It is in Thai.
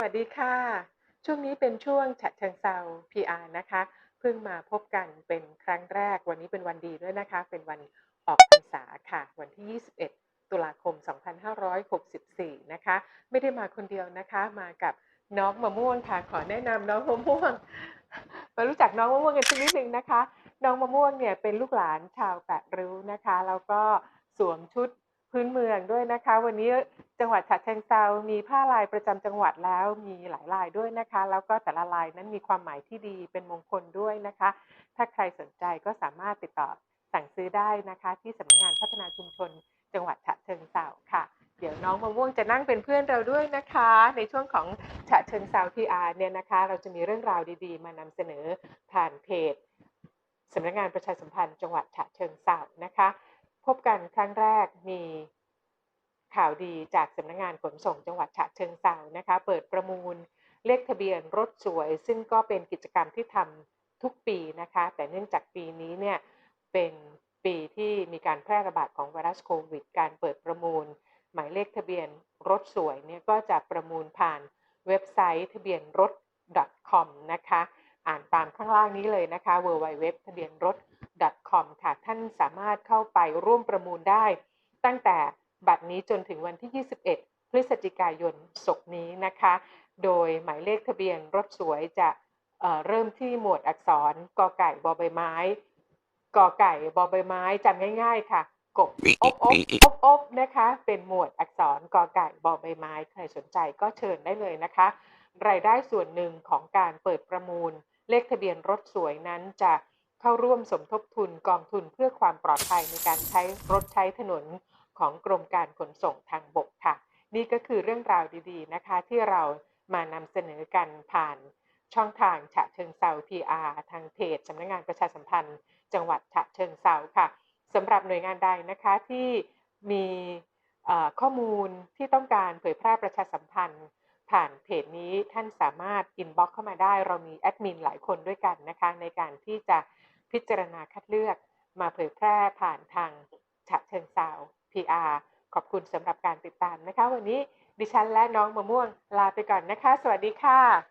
วัสดีค่ะ ช่วงนี้เป็นช่วงฉะเชิงเซา PR นะคะ เพิ่งมาพบกันเป็นครั้งแรก วันนี้เป็นวันดีด้วยนะคะ เป็นวันออกพรรษาค่ะ วันที่ 21 ตุลาคม 2564 นะคะ ไม่ได้มาคนเดียวนะคะ มากับน้องมะม่วงค่ะ ขอแนะนำน้องมะม่วง มารู้จักน้องมะม่วงกันสักนิดหนึ่งนะคะ น้องมะม่วงเนี่ยเป็นลูกหลานชาวแปดริ้วนะคะ แล้วก็สวมชุดพื้นเมืองด้วยนะคะ วันนี้ จังหวัดฉะเชิงเซามีผ้าลายประจำจังหวัดแล้วมีหลายลายด้วยนะคะ แล้วก็แต่ละลายนั้นมีความหมายที่ดีเป็นมงคลด้วยนะคะ ถ้าใครสนใจก็สามารถติดต่อสั่งซื้อได้นะคะ ที่สำนักงานพัฒนาชุมชน จังหวัดฉะเชิงเซาค่ะ เดี๋ยวน้องมะม่วงจะนั่งเป็นเพื่อนเราด้วยนะคะ ในช่วงของฉะเชิงเซา PR เนี่ยนะคะ เราจะมีเรื่องราวดีๆ มานำเสนอผ่านเพจสำนักงานประชาสัมพันธ์จังหวัดฉะเชิงเซานะคะ พบกันครั้งแรกมี ข่าวดีจากสำนักงานขนส่งจังหวัดฉะเชิงเซานะคะ เปิดประมูลเลขทะเบียนรถสวย ซึ่งก็เป็นกิจกรรมที่ทำทุกปีนะคะ แต่เนื่องจากปีนี้เนี่ยเป็นปีที่มีการแพร่ระบาดของไวรัสโควิด การเปิดประมูล หมายเลขทะเบียนรถสวยเนี่ยก็จะประมูลผ่านเว็บไซต์ทะเบียนรถ .com นะคะ อ่านตามข้างล่างนี้เลยนะคะ www ทะเบียนรถ .com ค่ะ ท่านสามารถเข้าไปร่วมประมูลได้ ตั้งแต่ บัดนี้จนถึงวันที่ 21 พฤศจิกายนศกนี้นะคะ โดยหมายเลขทะเบียนรถสวยจะเอ่อเริ่มที่หมวดอักษรกอไก่บอใบไม้กอไก่บอใบไม้จำง่าย ๆ ค่ะ กบอบอบอบอบนะคะ เป็นหมวดอักษรกอไก่บอใบไม้ ใครสนใจก็เชิญได้เลยนะคะ รายได้ส่วนหนึ่งของการเปิดประมูล เลขทะเบียนรถสวยนั้นจะเข้าร่วมสมทบทุนกองทุนเพื่อความปลอดภัยในการใช้รถใช้ถนน ของกรมการขนส่งทางบกค่ะ นี่ก็คือเรื่องราวดีๆนะคะ ที่เรามานำเสนอกันผ่านช่องทางฉะเชิงเซา PR ทางเพจสำนักงานประชาสัมพันธ์ จังหวัดฉะเชิงเซาค่ะสำหรับหน่วยงานใดนะคะที่มีข้อมูลที่ต้องการเผยแพร่ประชาสัมพันธ์ ผ่านเพจนี้ท่านสามารถอินบ็อกเข้ามาได้ เรามีแอดมินหลายคนด้วยกันนะคะ ในการที่จะพิจารณาคัดเลือกมาเผยแพร่ผ่านทางฉะเชิงเซา PR ขอบคุณสำหรับการติดตามนะคะ วันนี้ดิฉันและน้องมะม่วงลาไปก่อนนะคะ สวัสดีค่ะ